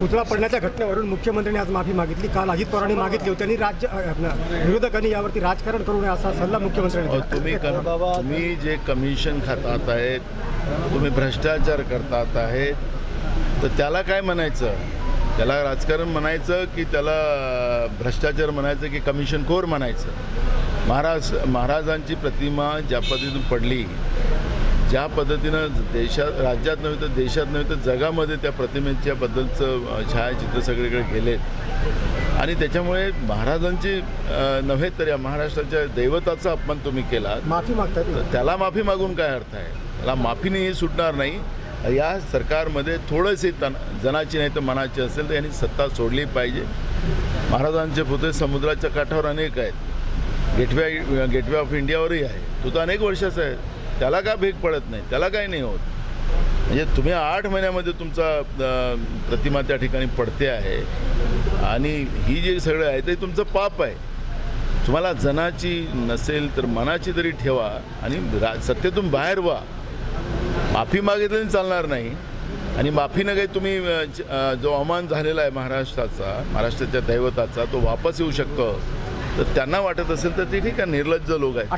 पुतळा पडण्याच्या घटनेवरून मुख्यमंत्र्यांनी आज माफी मागितली. काल अजित पवारांनी मागितली होती आणि राज्य विरोधकांनी यावरती राजकारण करू नये असा सल्ला मुख्यमंत्र्यांनी तुम्ही तुम्ही जे कमिशन खातात आहेत तुम्ही भ्रष्टाचार करतात आहेत तर त्याला काय म्हणायचं? त्याला राजकारण म्हणायचं की त्याला भ्रष्टाचार म्हणायचं की कमिशन खोर म्हणायचं? महाराज महाराजांची प्रतिमा ज्या पद्धतीतून पडली ज्या पद्धतीनं देशात राज्यात नव्हे तर देशात नव्हे तर जगामध्ये त्या प्रतिमेच्या बद्दलचं छायाचित्र सगळीकडे गेलेत. आणि त्याच्यामुळे महाराजांची नव्हे तर या महाराष्ट्राच्या दैवताचा अपमान तुम्ही केला माफी मागतात त्याला माफी मागून काय अर्थ आहे? त्याला माफीने सुटणार नाही. या सरकारमध्ये थोडंसे तन जनाची नाही तर मनाची असेल तर यांनी सत्ता सोडली पाहिजे. महाराजांचे पुतळे समुद्राच्या काठावर अनेक आहेत. गेटवे गेटवे ऑफ इंडियावरही आहे. तो तर अनेक वर्षाचा आहे. त्याला का भेग पडत नाही त्याला काय नाही होत. म्हणजे तुम्ही आठ महिन्यामध्ये तुमचा प्रतिमा त्या ठिकाणी पडते आहे. आणि ही जे सगळं आहे ते तुमचं पाप आहे. तुम्हाला जनाची नसेल तर मनाची तरी ठेवा आणि रा सत्तेतून बाहेर व्हा. माफी मागितली चालणार नाही. आणि माफीनं काही तुम्ही जो अवमान झालेला आहे महाराष्ट्राचा महाराष्ट्राच्या दैवताचा तो वापस येऊ शकतो. तर त्यांना वाटत असेल तर ते ठीक आहे निर्लज्ज लोक आहेत.